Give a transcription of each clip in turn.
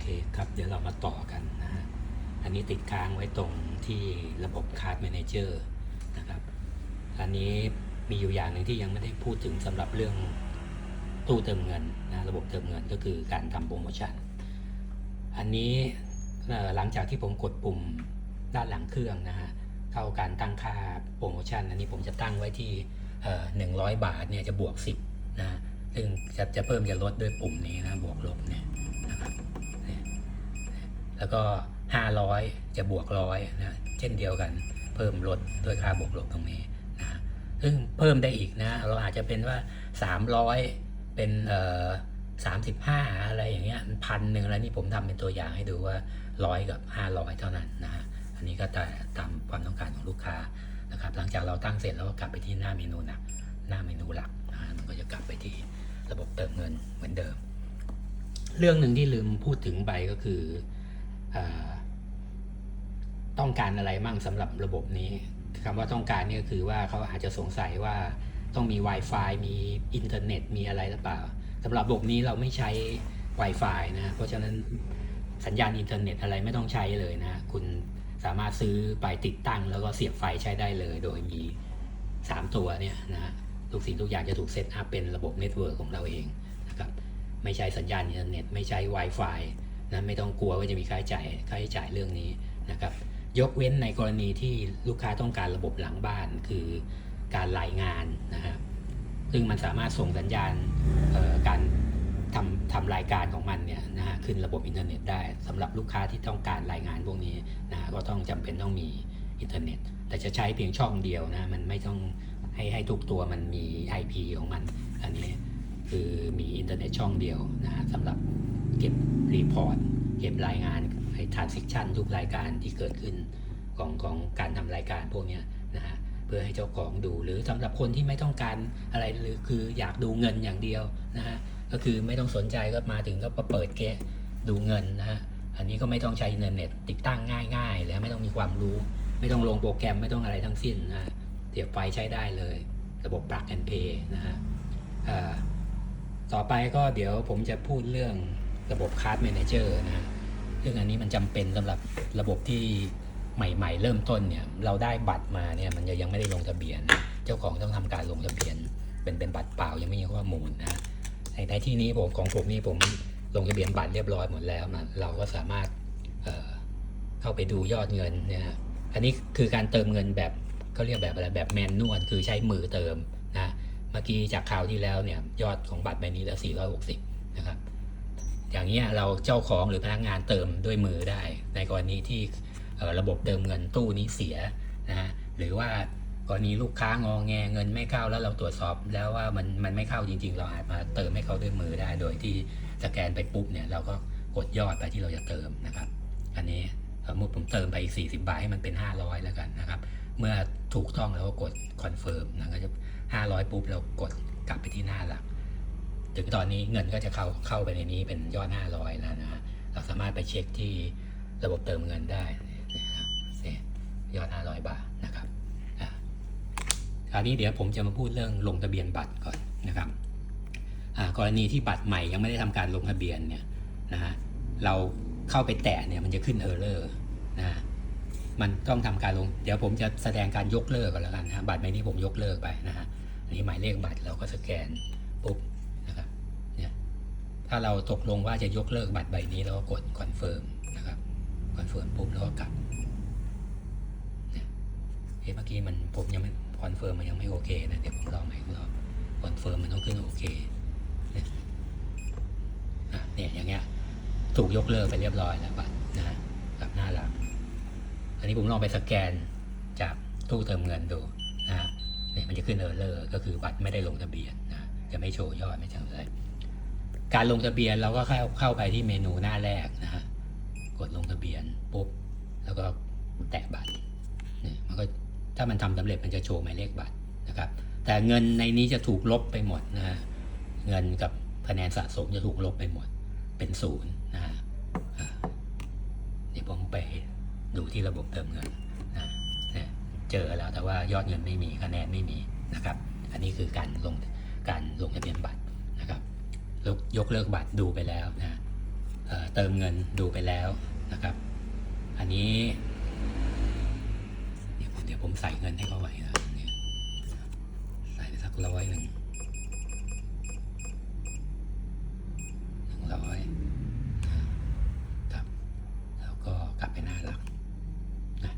เคครับ เดี๋ยวเรามาต่อกันนะฮะ อันนี้ติดค้างไว้ตรงที่ระบบคาร์ดแมเนเจอร์นะครับ อันนี้มีอยู่อย่างหนึ่งที่ยังไม่ได้พูดถึงสำหรับเรื่องตู้เติมเงินนะระบบเติมเงินก็คือการทำโปรโมชั่น อันนี้หลังจากที่ผมกดปุ่มด้านหลังเครื่องนะฮะเข้าการตั้งค่าโปรโมชั่น อันนี้ผมจะตั้งไว้ที่หนึ่งร้อยบาทเนี่ยจะบวก 10นะซึ่งจะจะเพิ่มจะลดด้วยปุ่มนี้นะบวกลบเนี่ยนะครับ แล้วก็ 500 จะบวกร้อยนะเช่นเดียวกันเพิ่มลดด้วยค่าบวกลบตรงนี้นะซึ่งเพิ่มได้อีกนะเราอาจจะเป็นว่า 300 เป็นเอ่อ35 อะไรอย่างเงี้ยพันหนึ่งแล้วนี่ผมทำเป็นตัวอย่างให้ดูว่าร้อยกับ 500 เท่านั้นนะฮะอันนี้ก็ตาตามความต้องการของลูกค้านะครับหลังจากเราตั้งเสร็จแล้วก็กลับไปที่หน้าเมนูนักหน้าเมนูหลักนะมันก็จะกลับไปที่ระบบเติมเงินเหมือนเดิม เรื่องหนึ่งที่ลืมพูดถึงไปก็คือ การอะไรมั่งสำหรับระบบนี้คำว่าต้องการนี่ก็คือว่าเขาอาจจะสงสัยว่าต้องมี Wi-Fi มีอินเทอร์เน็ตมีอะไรหรือเปล่าสำหรับระบบนี้เราไม่ใช้ Wi-Fi นะเพราะฉะนั้นสัญญาณอินเทอร์เน็ตอะไรไม่ต้องใช้เลยนะ คุณสามารถซื้อไปติดตั้ง แล้วก็เสียบไฟใช้ได้เลย โดยมี 3 ตัวเนี่ยนะฮะทุกสิ่งทุกอย่างจะถูกเซตอัพเป็นระบบเน็ตเวิร์กของเราเองนะครับไม่ใช้สัญญาณอินเทอร์เน็ต ไม่ใช้ Wi-Fi นะไม่ต้องกลัวว่าจะมีค่าใช้จ่ายค่าใช้จ่ายเรื่องนี้นะครับ ยกเว้นในกรณีที่ลูกค้าต้องการระบบหลังบ้านคือการรายงานนะฮะซึ่งมันสามารถส่งสัญญาณการทำทำรายการของมันเนี่ยนะฮะขึ้นระบบอินเทอร์เน็ตได้สำหรับลูกค้าที่ต้องการรายงานพวกนี้นะก็ต้องจำเป็นต้องมีอินเทอร์เน็ต แต่จะใช้เพียงช่องเดียวนะมันไม่ต้องให้ให้ทุกตัวมันมี IP ของมัน อันนี้คือมีอินเทอร์เน็ตช่องเดียวนะสำหรับเก็บรีพอร์ตเก็บรายงาน ไอ้ transaction ทุกรายการที่เกิดขึ้นของของการทำรายการพวกเนี้ยนะฮะเพื่อให้เจ้าของดูหรือสำหรับคนที่ไม่ต้องการอะไรหรือคืออยากดูเงินอย่างเดียวนะฮะก็คือไม่ต้องสนใจก็มาถึงก็เปิดเกะดูเงินนะฮะอันนี้ก็ไม่ต้องใช้อินเทอร์เน็ตติดตั้งง่ายๆเลยไม่ต้องมีความรู้ ไม่ต้องลงโปรแกรมไม่ต้องอะไรทั้งสิ้นนะฮะเสียบไฟใช้ได้เลย ระบบ plug and play นะฮะต่อไปก็เดี๋ยวผมจะพูดเรื่องระบบ card manager นะฮะ ซึ่งอันนี้มันจำเป็นสำหรับระบบที่ใหม่ ๆ เริ่มต้นเนี่ยเราได้บัตรมาเนี่ยมันจะยังไม่ได้ลงทะเบียน เจ้าของต้องทำการลงทะเบียน เป็นเป็นบัตรเปล่ายังไม่มีข้อมูลนะในที่นี้ผมของผมนี่ผมลงทะเบียนบัตรเรียบร้อยหมดแล้วนะเราก็สามารถเเข้าไปดูยอดเงินเนี่ยอันนี้คือการเติมเงินแบบเขาเรียกแบบอะไรแบบแมนนวลคือใช้มือเติมนะเมื่อกี้จากคราวที่แล้วเนี่ยยอดของบัตรใบนี้เหลือ460นะครับ อย่างนี้ยเราเจ้าของหรือพนักงานเติมด้วยมือได้ ในกรณีที่ระบบเติมเงินตู้นี้เสียนะฮะหรือว่ากรณีลูกค้างองแงเงินไม่เข้าแล้วเราตรวจสอบแล้วว่ามันมันไม่เข้าจริง ๆ เราอาจมาเติมให้เขาด้วยมือได้ โดยที่สแกนไปปุ๊บเนี่ยเราก็กดยอดไปที่เราจะเติมนะครับ อันนี้สมมติผมเติมไปอีก 40 บาทให้มันเป็น 500 แล้วกันนะครับ เมื่อถูกต้องเราก็กดคอนเฟิร์มนะก็จะ500 ปุ๊บเรากดกลับไปที่หน้าหลัก ถึงตอนนี้เงินก็จะเข้าเข้าไปในนี้เป็นยอด 500 แล้วนะฮะเราสามารถไปเช็คที่ระบบเติมเงินได้นะครับเนี่ยอด 500 บาทนะครับอะคราวนี้เดี๋ยวผมจะมาพูดเรื่องลงทะเบียนบัตรก่อนนะครับอ่ากรณีที่บัตรใหม่ยังไม่ได้ทำการลงทะเบียนเนี่ยนะฮะเราเข้าไปแตะเนี่ยมันจะขึ้นเออร์เลอร์นะฮะมันต้องทำการลง เดี๋ยวผมจะแสดงการยกเลิกก่อนแล้วกันนะบัตรใบนี้ผมยกเลิกไปนะฮะนนี้หมายเลขบัตรเราก็สแกนปุ๊บ ถ้าเราตกลงว่าจะยกเลิกบัตรใบนี้เราก็กดคอนเฟิร์มนะครับคอนเฟิร์มปุ๊บแล้วก็กลับเนี่ยเฮ้เมื่อกี้มันผมยังไม่คอนเฟิร์มมันยังไม่โอเคนะเดี๋ยวผมลองใหม่รอบคอนเฟิร์มมันต้องขึ้นโอเคเนี่ยอะเนี่ยอย่างเงี้ยถูกยกเลิกไปเรียบร้อยแล้วบัตรนะกลับหน้าหลังอันนี้ผมลองไปสแกนจากตู้เติมเงินดูนะเนี่ยมันจะขึ้นเออร์เลอร์ก็คือบัตรไม่ได้ลงทะเบียนนะจะไม่โชว์ยอดไม่ใช่อะไร การลงทะเบียนเราก็เข้าเข้าไปที่เมนูหน้าแรกนะฮะกดลงทะเบียนปุ๊บแล้วก็แตะบัตรเนี่ยมันก็ถ้ามันทำสำเร็จมันจะโชว์หมายเลขบัตรนะครับ แต่เงินในนี้จะถูกลบไปหมดนะฮะเงินกับคะแนนสะสมจะถูกลบไปหมดเป็นศูนย์นะฮะเดี๋ยวผมไปดูที่ระบบเติมเงินนะเนี่ยเจอแล้วแต่ว่ายอดเงินไม่มีคะแนนไม่มีนะครับ อันนี้คือการลงการ ยกเลิกบัตรดูไปแล้วนะเเติมเงินดูไปแล้วนะครับ อันนี้เดี๋ยวผมเดี๋ยวผมใส่เงินให้เขาไว้นะนใส่ไปสักร้อยหนึ่งหนึ่งร้อยครับ แล้วก็กลับไปหน้าหลักนะ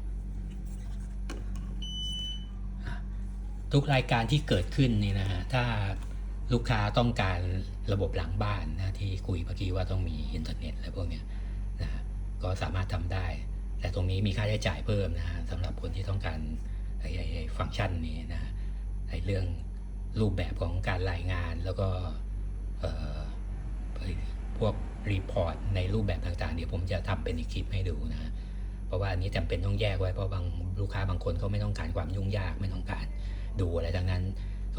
ทุกรายการที่เกิดขึ้นนี่นะฮะถ้า ลูกค้าต้องการระบบหลังบ้านนะที่คุยเมื่อกี้ว่าต้องมีอินเทอร์เน็ตอะไรพวกเนี้ยนะก็สามารถทำได้ แต่ตรงนี้มีค่าใช้จ่ายเพิ่มนะฮะสำหรับคนที่ต้องการไอ้ไอ้ฟังก์ชันนี้นะไอ้เรื่องรูปแบบของการรายงานแล้วก็พวกรีพอร์ตในรูปแบบต่างๆเดี๋ยวผมจะทำเป็นอีกคลิปให้ดูนะฮะเพราะว่าอันนี้จำเป็นต้องแยกไว้เพราะบางลูกค้าบางคนเขาไม่ต้องการความยุ่งยากไม่ต้องการดูอะไรดังนั้น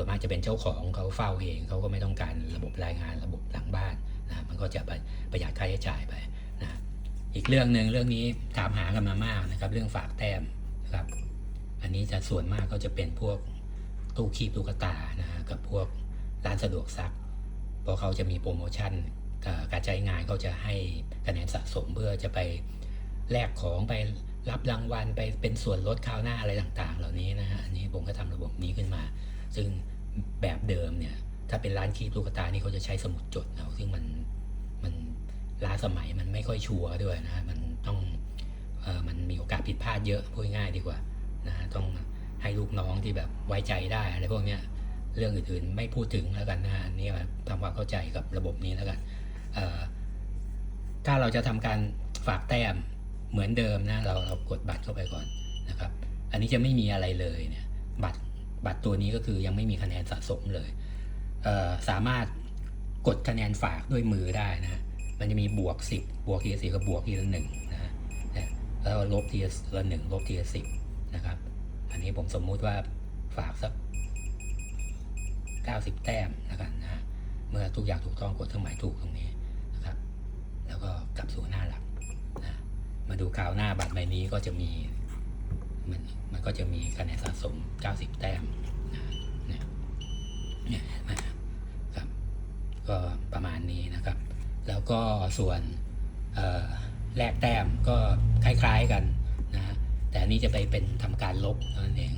ส่วนมากจะเป็นเจ้าของเขาเฝ้าเองเขาก็ไม่ต้องการระบบรายงานระบบหลังบ้านนะมันก็จะประหยัดค่าใช้จ่ายไปนะอีกเรื่องหนึ่งเรื่องนี้ถามหากันมามากนะครับ เรื่องฝากแต้มนะครับ อันนี้จะส่วนมากก็จะเป็นพวกตู้คีบตุ๊กตานะกับพวกร้านสะดวกซักเพราะเขาจะมีโปรโมชั่นการใช้งานเขาจะให้คะแนนสะสมเพื่อจะไปแลกของไปรับรางวัลไปเป็นส่วนลดคราวหน้าอะไรต่าง ๆ เหล่านี้นะฮะอันนี้ผมก็ทำระบบนี้ขึ้นมา ซึ่งแบบเดิมเนี่ยถ้าเป็นร้านคีบตุ๊กตานี่เขาจะใช้สมุดจดเอาซึ่งมันมันล้าสมัยมันไม่ค่อยชัวร์ด้วยนะ มันต้องเออมันมีโอกาสผิดพลาดเยอะพูดง่ายดีกว่านะฮะต้องให้ลูกน้องที่แบบไว้ใจได้อะไรพวกเนี้ยเรื่องอื่นๆไม่พูดถึงแล้วกันนะอันนี่ทำความเข้าใจกับระบบนี้แล้วกันเอ่อถ้าเราจะทำการฝากแต้มเหมือนเดิมนะเราเรากดบัตรเข้าไปก่อนนะครับ อันนี้จะไม่มีอะไรเลยเนี่ย บัตรตัวนี้ก็คือยังไม่มีคะแนนสะสมเลยเสามารถกดคะแนนฝากด้วยมือได้นะมันจะมีบวก 10 บวกทีละสกับบวกทีละหนึ่งนะแล้วลบทีละหนึ่งลบทีละสิบนะครับ อันนี้ผมสมมุติว่าฝากสัก 90 แต้มแล้วกันนะเมื่อทุกอย่างถูกต้องกดเครื่องหมายถูกตรงนี้นะครับ แล้วก็กลับสู่หน้าหลักนะมาดูคราวหน้าบัตรใบนี้ก็จะมีมัน ก็จะมีคะแนนสะสม 90 แต้มนะเนี่นี่ครับก็ประมาณนี้นะครับ แล้วก็ส่วนแลกแต้มก็คล้ายๆกันนะแต่นี้จะไปเป็นทำการลบนั้นเอง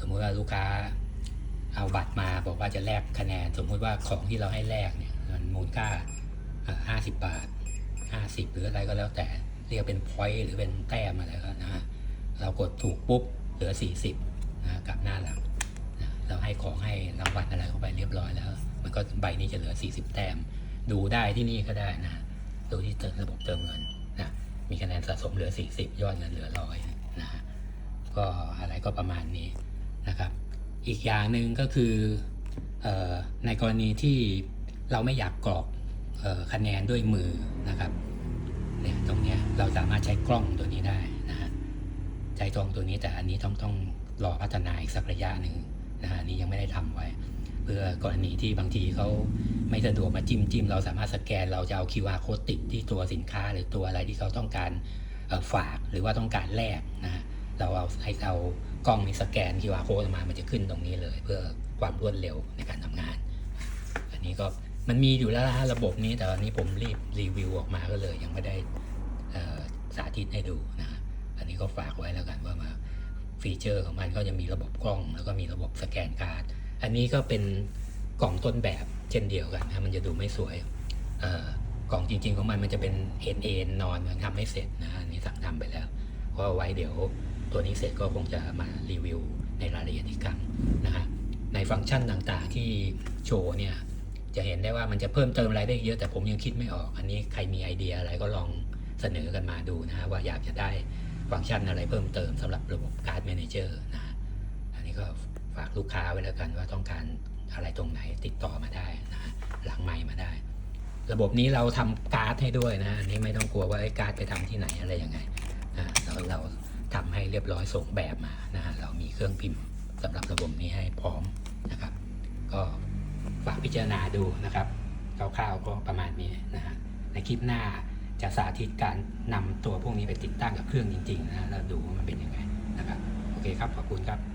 สมมุติว่าลูกค้าเอาบัตรมาบอกว่าจะแลกคะแนน สมมุติว่าของที่เราให้แลกเนี่ยมันมูลค่าห้าสิบาทห้าสิบหรืออะไรก็แล้วแต่เรียกเป็นพอยต์หรือเป็นแต้มอะไรก็นะฮะ เรากดถูกปุ๊บเหลือสี่สิบนะกับหน้าหลังนะเราให้ของให้รางวัลอะไรเข้าไปเรียบร้อยแล้ว มันก็ใบนี้จะเหลือ 40 แต้ม ดูได้ที่นี่ก็ได้นะดูที่เติมระบบเติมเงินนะมีคะแนนสะสมเหลือ 40 ยอดเงินเหลือร้อยนะฮะก็อะไรก็ประมาณนี้นะครับ อีกอย่างหนึ่งก็คือออในกรณีที่เราไม่อยากกรอกคะแนนด้วยมือนะครับเนี่ยตรงนี้เราสามารถใช้กล้องตัวนี้ได้ ใช้กล้องตัวนี้แต่อันนี้ต้องต้องรอพัฒนาอีกสักระยะหนึ่งนะฮะอันนี้ยังไม่ได้ทำไว้ เพื่อกรณีที่บางทีเขาไม่สะดวกมาจิ้มจิ้มเราสามารถสแกน เราจะเอา QR code ติดที่ตัวสินค้าหรือตัวอะไรที่เขาต้องการฝากหรือว่าต้องการแลกนะฮะเราเอาให้เอากล้องนี้สแกน QR code มามันจะขึ้นตรงนี้เลย เพื่อความรวดเร็วในการทำงาน อันนี้ก็มันมีอยู่แล้วนะระบบนี้แต่อันนี้ผมรีบรีวิวออกมาก็เลยยังไม่ได้สาธิตให้ดูนะ อันนี้ก็ฝากไว้แล้วกันว่ามาฟีเจอร์ของมันก็จะมีระบบกล้อง แล้วก็มีระบบสแกนการ์ด อันนี้ก็เป็นกล่องต้นแบบเช่นเดียวกันนะมันจะดูไม่สวยเอ่อกล่องจริง ๆ ของมันมันจะเป็นเอ็นเอ็นนอนยังทำไม่เสร็จนะอันนี้สั่งทำไปแล้วก็ไว้เดี๋ยวตัวนี้เสร็จก็คงจะมารีวิวในรายละเอียดอีกครั้งนะฮะในฟังก์ชันต่างๆที่โชว์เนี่ยจะเห็นได้ว่ามันจะเพิ่มเติมอะไรได้เยอะแต่ผมยังคิดไม่ออก อันนี้ใครมีไอเดียอะไรก็ลองเสนอกันมาดูนะฮะว่าอยากจะได้ ฟังก์ชันอะไรเพิ่มเติมสำหรับระบบการ์ดแมเนเจอร์นะอันนี้ก็ฝากลูกค้าไว้แล้วกันว่าต้องการอะไรตรงไหนติดต่อมาได้นะหลังไมค์มาได้ ระบบนี้เราทำการ์ดให้ด้วยนะอันนี้ไม่ต้องกลัวว่าไอ้การ์ดไปทำที่ไหนอะไรยังไงนะเราเราทำให้เรียบร้อยส่งแบบมานะฮะเรามีเครื่องพิมพ์สำหรับระบบนี้ให้พร้อมนะครับ ก็ฝากพิจารณาดูนะครับคร่าวๆก็ประมาณนี้นะฮะในคลิปหน้า จะสาธิตการนำตัวพวกนี้ไปติดตั้งกับเครื่องจริงๆนะฮะแล้วดูว่ามันเป็นยังไงนะครับโอเคครับขอบคุณครับ